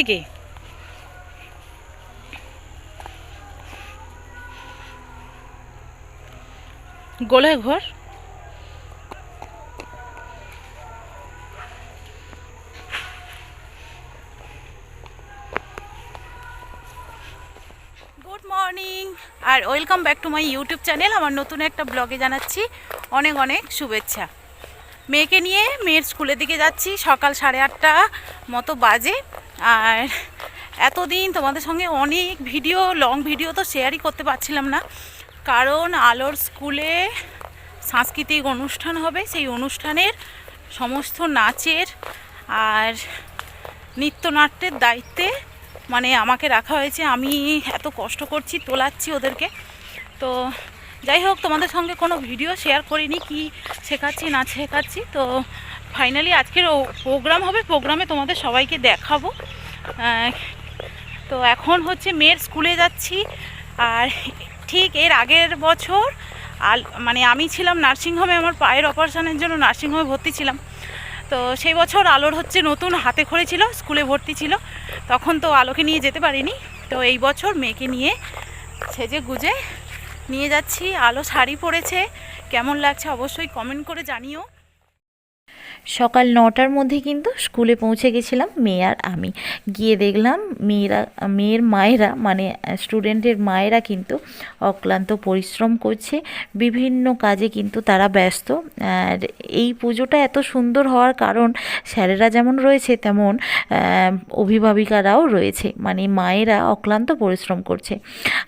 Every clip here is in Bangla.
থেকে গোলে ঘর। Good morning R welcome back to my YouTube channel আমার নতুন একটা ব্লগে জানাচ্ছি অনেক অনেক শুভেচ্ছা। মেয়েকে নিয়ে মেয়ের স্কুলের দিকে যাচ্ছি, সকাল সাড়ে আটটা মতো বাজে। আর এতদিন তোমাদের সঙ্গে অনেক ভিডিও লং ভিডিও তো শেয়ারই করতে পারছিলাম না। কারণ আলোর স্কুলে সাংস্কৃতিক অনুষ্ঠান হবে, সেই অনুষ্ঠানের সমস্ত নাচের আর নৃত্যনাট্যের দায়িত্বে মানে আমাকে রাখা হয়েছে। আমি এত কষ্ট করছি, তোলাচ্ছি ওদেরকে। তো যাই হোক, তোমাদের সঙ্গে কোনো ভিডিও শেয়ার করিনি, কি শেখাচ্ছি, না শেখাচ্ছি। তো ফাইনালি আজকের প্রোগ্রাম হবে, প্রোগ্রামে তোমাদের সবাইকে দেখাবো। তো এখন হচ্ছে মেয়ের স্কুলে যাচ্ছি, আর ঠিক এর আগের বছর আল মানে আমি ছিলাম নার্সিংহোমে, আমার পায়ের অপারেশনের জন্য নার্সিংহোমে ভর্তি ছিলাম। তো সেই বছর আলোর হচ্ছে নতুন হাতে খড়ি ছিল, স্কুলে ভর্তি ছিল। তখন তো আলোকে নিয়ে যেতে পারিনি। তো এই বছর মেয়েকে নিয়ে সেজে গুজে নিয়ে যাচ্ছি। আলো শাড়ি পরেছে, কেমন লাগছে অবশ্যই কমেন্ট করে জানিও। সকাল নটার মধ্যে কিন্তু স্কুলে পৌঁছে গেছিলাম, মেয়ে আর আমি। গিয়ে দেখলাম মেয়েরা, মেয়ের মায়েরা মানে স্টুডেন্টের মায়েরা কিন্তু অক্লান্ত পরিশ্রম করছে। বিভিন্ন কাজে কিন্তু তারা ব্যস্ত। আর এই পুজোটা এত সুন্দর হওয়ার কারণ, স্যারেরা যেমন রয়েছে, তেমন অভিভাবিকারাও রয়েছে। মানে মায়েরা অক্লান্ত পরিশ্রম করছে।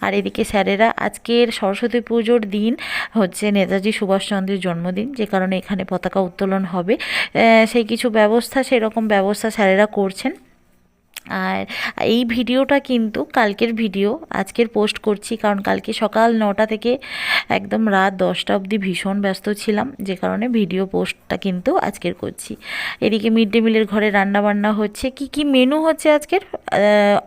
আর এদিকে স্যারেরা আজকের সরস্বতী পুজোর দিন হচ্ছে নেতাজি সুভাষচন্দ্রের জন্মদিন, যে কারণে এখানে পতাকা উত্তোলন হবে। সেই কিছু ব্যবস্থা সেরকম ব্যবস্থা স্যারেরা করছেন। আর এই ভিডিওটা কিন্তু কালকের ভিডিও, আজকের পোস্ট করছি কারণ কালকে সকাল নটা থেকে একদম রাত দশটা অবধি ভীষণ ব্যস্ত ছিলাম, যে কারণে ভিডিও পোস্টটা কিন্তু আজকের করছি। এদিকে মিড ডে মিলের ঘরে রান্না বান্না হচ্ছে, কি কি মেনু হচ্ছে আজকের?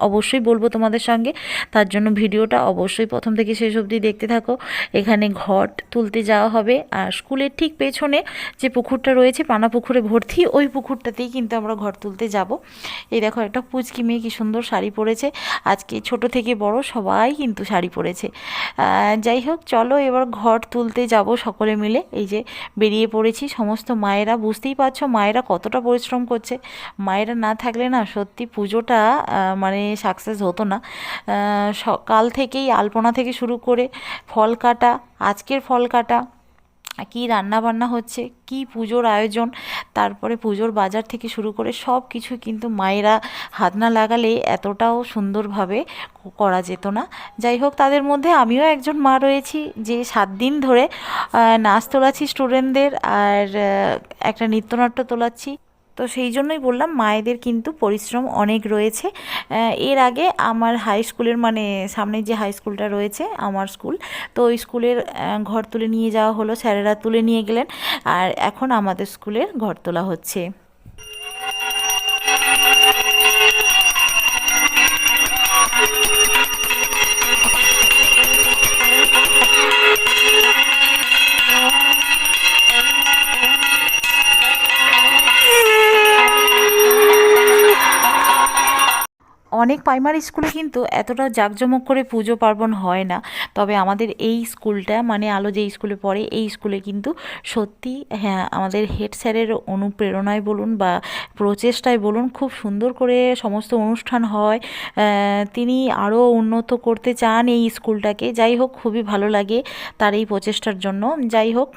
অবশ্যই বলব তোমাদের সঙ্গে, তার জন্য ভিডিওটা অবশ্যই প্রথম থেকে শেষ অবধি দেখতে থাকো। এখানে ঘট তুলতে যাওয়া হবে আর স্কুলের ঠিক পেছনে যে পুকুরটা রয়েছে, পানা পুকুরে ভর্তি, ওই পুকুরটাতেই কিন্তু আমরা ঘর তুলতে যাব। এই দেখো একটা পুচকি মেয়ে কি সুন্দর শাড়ি পরেছে। আজকে ছোট থেকে বড় সবাই কিন্তু শাড়ি পরেছে। যাই হোক, চলো এবার ঘর তুলতে যাব সকলে মিলে। এই যে বেরিয়ে পড়েছি, সমস্ত মায়েরা, বুঝতেই পারছ মায়েরা কতটা পরিশ্রম করছে। মায়েরা না থাকলে না সত্যি পুজোটা মানে সাকসেস হতো না। সকাল থেকেই আলপনা থেকে শুরু করে ফল কাটা, আজকের ফল কাটা কি রান্না বান্না হচ্ছে, কি পুজোর আয়োজন, তারপরে পুজোর বাজার থেকে শুরু করে সব কিছু কিন্তু মায়েরা হাত না লাগালে এতটাও সুন্দরভাবে করা যেত না। যাই হোক, তাদের মধ্যে আমিও একজন মা রয়েছি, যে সাত দিন ধরে নাচ তোলাচ্ছি স্টুডেন্টদের আর একটা নৃত্যনাট্য তোলাচ্ছি। তো সেই জন্যই বললাম মায়েদের কিন্তু পরিশ্রম অনেক রয়েছে। এর আগে আমার হাই স্কুলের মানে সামনে যে হাই স্কুলটা রয়েছে, আমার স্কুল তো ওই স্কুলের ঘর তুলে নিয়ে যাওয়া হলো। স্যারেরা তুলে নিয়ে গেলেন। আর এখন আমাদের স্কুলের ঘর তোলা হচ্ছে। অনেক প্রাইমারি স্কুলে কিন্তু এতটা জাঁকজমক করে পুজো পার্বণ হয় না। তবে আমাদের এই স্কুলটা মানে আলো যে স্কুলে পড়ে, এই স্কুলে কিন্তু সত্যি হ্যাঁ আমাদের হেড স্যারের অনুপ্রেরণায় বলুন বা প্রচেষ্টায় বলুন খুব সুন্দর করে সমস্ত অনুষ্ঠান হয়। তিনি আরও উন্নত করতে চান এই স্কুলটাকে যাই হোক, খুবই ভালো লাগে তার এই প্রচেষ্টার জন্য। যাই হোক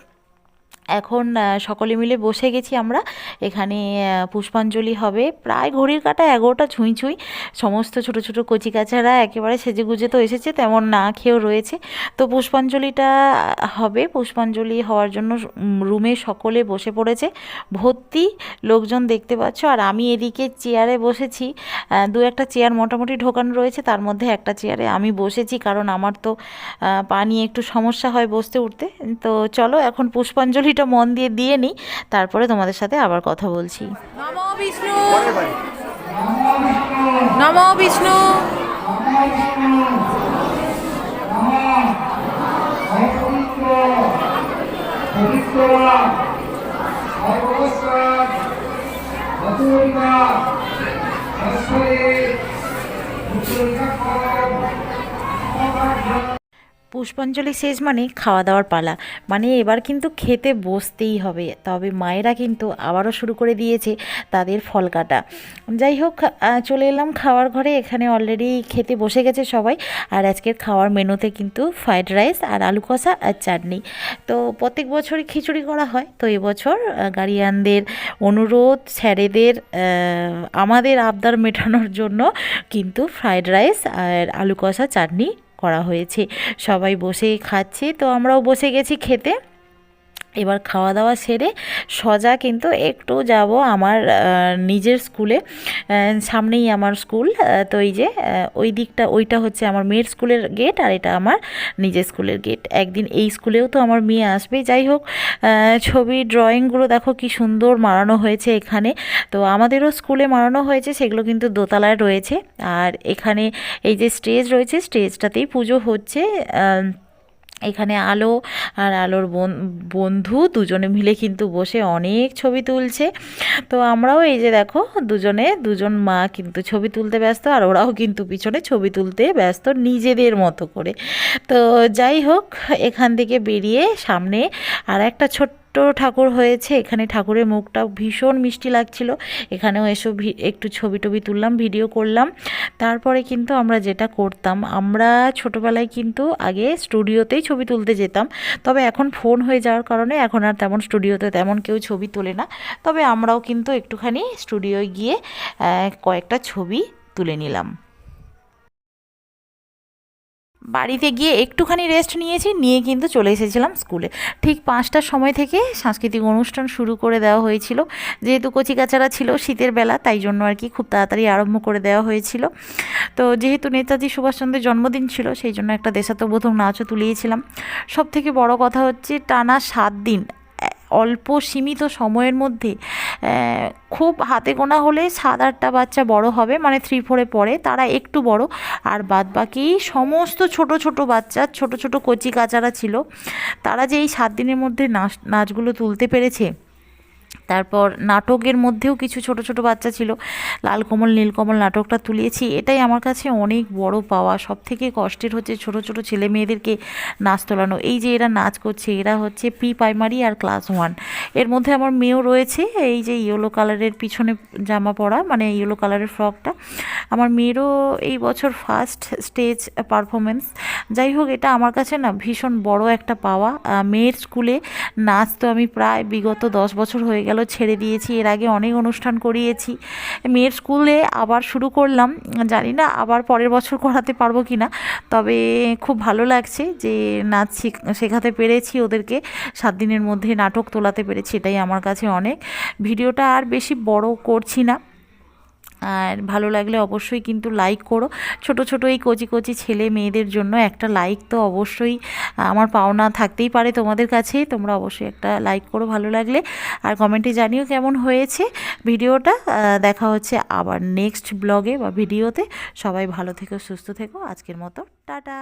এখন সকলে মিলে বসে গেছি আমরা। এখানে পুষ্পাঞ্জলি হবে। প্রায় ঘড়ির কাটা এগারোটা ছুঁই ছুঁই। সমস্ত ছোট ছোট কচি কাচারা একেবারে সেজে গুজে তো এসেছে তেমন না খেয়েও রয়েছে। তো পুষ্পাঞ্জলিটা হবে। পুষ্পাঞ্জলি হওয়ার জন্য রুমে সকলে বসে পড়েছে। ভর্তি লোকজন দেখতে পাচ্ছ। আর আমি এদিকে চেয়ারে বসেছি। দু একটা চেয়ার মোটামুটি ঢোকানো রয়েছে। তার মধ্যে একটা চেয়ারে আমি বসেছি কারণ আমার তো আহ, পা নিয়ে একটু সমস্যা হয় বসতে উঠতে। তো চলো এখন পুষ্পাঞ্জলিটা মন দিয়ে দিয়ে নিই তারপরে তোমাদের সাথে আবার কথা বলছি। নমো বিষ্ণু। নমো বিষ্ণু। পবিত্রতা সর্বস্কার মধুরিকা সরস্বতী পুষ্পাঞ্জলি শেষ মানে খাওয়া দাওয়ার পালা। মানে এবার কিন্তু খেতে বসতেই হবে। তবে মায়েরা কিন্তু আবারও শুরু করে দিয়েছে তাদের ফল কাটা। যাই হোক চলে এলাম খাওয়ার ঘরে। এখানে অলরেডি খেতে বসে গেছে সবাই। আর আজকের খাওয়ার মেনুতে কিন্তু ফ্রাইড রাইস আর আলু কষা আর চাটনি। তো প্রত্যেক বছরই খিচুড়ি করা হয়। তো এবছর গার্ডিয়ানদের অনুরোধ, স্যারেদের আমাদের আবদার মেটানোর জন্য কিন্তু ফ্রাইড রাইস আর আলু কষা, চাটনি করা হয়েছে। সবাই বসেই খাচ্ছে। তো আমরাও বসে গেছি খেতে। এবার খাওয়া দাওয়া সেরে সজা কিন্তু একটু যাব আমার নিজের স্কুলে সামনেই আমার স্কুল তো এই যে ওই দিকটা, ওইটা হচ্ছে আমার মেয়ের স্কুলের গেট আর এটা আমার নিজের স্কুলের গেট। একদিন এই স্কুলেও তো আমার মেয়ে আসবে। যাই হোক ছবি, ড্রয়িংগুলো দেখো কি সুন্দর মারানো হয়েছে এখানে। তো আমাদেরও স্কুলে মারানো হয়েছে, সেগুলো কিন্তু দোতলায় রয়েছে। আর এখানে এই যে স্টেজ রয়েছে, স্টেজটাতেই পুজো হচ্ছে এখানে আলো আর আলোর বন- বন্ধু দুজনে মিলে কিন্তু বসে অনেক ছবি তুলছে। তো আমরাও এই যে দেখো দুজনে, দুজন মা কিন্তু ছবি তুলতে ব্যস্ত আর ওরাও কিন্তু পিছনে ছবি তুলতে ব্যস্ত নিজেদের মতো করে। তো যাই হোক, এখান থেকে বেরিয়ে সামনে আর একটা ছোট্ট ঠাকুর হয়েছে, এখানে ঠাকুরের মুখটা ভীষণ মিষ্টি লাগছিল। এখানেও এসব একটু ছবি টবি তুললাম, ভিডিও করলাম। তারপরে কিন্তু আমরা যেটা করতাম, আমরা ছোটোবেলায় কিন্তু আগে স্টুডিওতেই ছবি তুলতে যেতাম। তবে এখন ফোন হয়ে যাওয়ার কারণে এখন আর তেমন স্টুডিওতে তেমন কেউ ছবি তোলে না। তবে আমরাও কিন্তু একটুখানি স্টুডিওয় গিয়ে কয়েকটা ছবি তুলে নিলাম। বাড়িতে গিয়ে একটুখানি রেস্ট নিয়েছি, নিয়ে কিন্তু চলে এসেছিলাম স্কুলে ঠিক পাঁচটার সময় থেকে সাংস্কৃতিক অনুষ্ঠান শুরু করে দেওয়া হয়েছিল। যেহেতু কচিকাচারা ছিল শীতের বেলা, তাই জন্য আর কি খুব তাড়াতাড়ি আরম্ভ করে দেওয়া হয়েছিল। তো যেহেতু নেতাজি সুভাষচন্দ্রের জন্মদিন ছিল, সেই জন্য একটা দেশাত্মবোধক নাচও তুলিয়েছিলাম। সব থেকে বড় কথা হচ্ছে, টানা সাত দিন অল্প সীমিত সময়ের মধ্যে খুব হাতে গোনা হলে সাত আটটা বাচ্চা বড় হবে মানে থ্রি ফোরে পড়ে, তারা একটু বড়। আর বাদ বাকি সমস্ত ছোট ছোট বাচ্চা, ছোট ছোট কচি কাচারা ছিল, তারা যে এই সাত দিনের মধ্যে নাচ, নাচগুলো তুলতে পেরেছে তারপর নাটকের মধ্যেও কিছু ছোট ছোট বাচ্চা ছিল। লাল লালকমল নীলকমল নাটকটা তুলিয়েছি এটাই আমার কাছে অনেক বড় পাওয়া। সব থেকে কষ্টের হচ্ছে ছোট ছোট ছেলে মেয়েদেরকে নাচ তোলানো। এই যে এরা নাচ করছে, এরা হচ্ছে প্রি প্রাইমারি আর ক্লাস ওয়ান। এর মধ্যে আমার মেয়েও রয়েছে, এই যে ইয়েলো কালারের পিছনে জামা পরা মানে ইয়েলো কালারের ফ্রকটা। আমার মেয়েরও এই বছর ফার্স্ট স্টেজ পারফরমেন্স যাই হোক এটা আমার কাছে না ভীষণ বড় একটা পাওয়া। মেয়ের স্কুলে নাচ তো আমি প্রায় বিগত দশ বছর হয়ে গেল ছেড়ে দিয়েছি, এর আগে অনেক অনুষ্ঠান করিয়েছি। মেয়ের স্কুলে আবার শুরু করলাম, জানি না আবার পরের বছর করাতে পারব কি না তবে খুব ভালো লাগছে যে নাচ শিখ- শেখাতে পেরেছি ওদেরকে, সাত দিনের মধ্যে নাটক তোলাতে পেরেছি, এটাই আমার কাছে অনেক। ভিডিওটা আর বেশি বড় করছি না। আর ভালো লাগলে অবশ্যই কিন্তু লাইক করো। ছোট ছোট এই কচি কচি ছেলে মেয়েদের জন্য একটা লাইক তো অবশ্যই, আমার পাওনা থাকতেই পারে তোমাদের কাছে। তোমরা অবশ্যই একটা লাইক করো ভালো লাগলে। আর কমেন্টে জানিও কেমন হয়েছে ভিডিওটা। দেখা হচ্ছে আবার নেক্সট ব্লগে বা ভিডিওতে সবাই ভালো থেকো, সুস্থ থেকো। আজকের মতো, টাটা।